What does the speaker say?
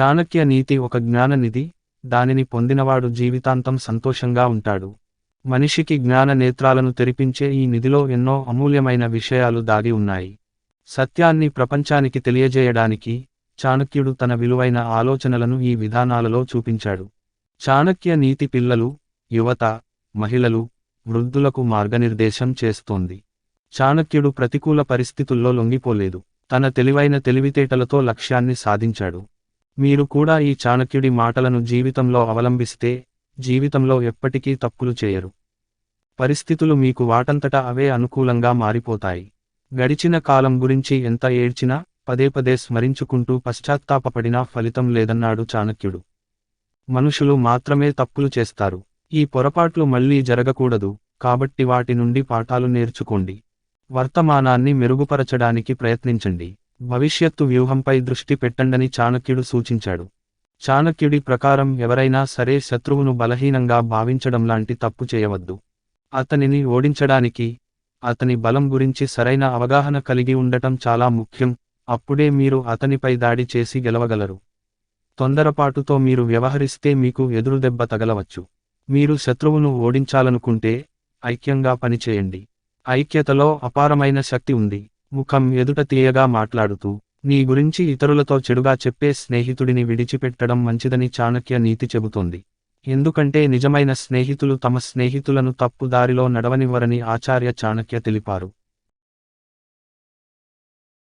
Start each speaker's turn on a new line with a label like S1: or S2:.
S1: చాణక్య నీతి ఒక జ్ఞాననిధి దానిని పొందినవాడు జీవితాంతం సంతోషంగా ఉంటాడు. మనిషికి జ్ఞాన నేత్రాలను తెరిపించే ఈ నిధిలో ఎన్నో అమూల్యమైన విషయాలు దాగి ఉన్నాయి. సత్యాన్ని ప్రపంచానికి తెలియజేయడానికి చాణక్యుడు తన విలువైన ఆలోచనలను ఈ విధానాలలో చూపించాడు. చాణక్య నీతి పిల్లలు యువత మహిళలు వృద్ధులకు మార్గనిర్దేశం చేస్తోంది. చాణక్యుడు ప్రతికూల పరిస్థితుల్లో లొంగిపోలేదు. తన తెలివైన తెలివితేటలతో లక్ష్యాన్ని సాధించాడు. మీరు కూడా ఈ చాణక్యుడి మాటలను జీవితంలో అవలంబిస్తే జీవితంలో ఎప్పటికీ తప్పులు చేయరు. పరిస్థితులు మీకు వాటంతటా అవే అనుకూలంగా మారిపోతాయి. గడిచిన కాలం గురించి ఎంత ఏడ్చినా పదే పదే స్మరించుకుంటూ పశ్చాత్తాపపడినా ఫలితం లేదన్నాడు చాణక్యుడు. మనుషులు మాత్రమే తప్పులు చేస్తారు. ఈ పొరపాట్లు మళ్ళీ జరగకూడదు కాబట్టి వాటి నుండి పాఠాలు నేర్చుకోండి. వర్తమానాన్ని మెరుగుపరచడానికి ప్రయత్నించండి. భవిష్యత్తు వ్యూహంపై దృష్టి పెట్టండని చాణక్యుడు సూచించాడు. చాణక్యుడి ప్రకారం ఎవరైనా సరే శత్రువును బలహీనంగా భావించడం లాంటి తప్పు చేయవద్దు. అతనిని ఓడించడానికి అతని బలం గురించి సరైన అవగాహన కలిగి ఉండటం చాలా ముఖ్యం అప్పుడే మీరు అతనిపై దాడి చేసి గెలవగలరు. తొందరపాటుతో మీరు వ్యవహరిస్తే మీకు ఎదురుదెబ్బ తగలవచ్చు. మీరు శత్రువును ఓడించాలనుకుంటే ఐక్యంగా పనిచేయండి. ఐక్యతలో అపారమైన శక్తి ఉంది. ముఖం ఎదుట తీయగా మాట్లాడుతూ నీ గురించి ఇతరులతో చెడుగా చెప్పే స్నేహితుడిని విడిచిపెట్టడం మంచిదని చాణక్య నీతి చెబుతోంది. ఎందుకంటే నిజమైన స్నేహితులు తమ స్నేహితులను తప్పు దారిలో నడవనివ్వరని ఆచార్య చాణక్య తెలిపారు.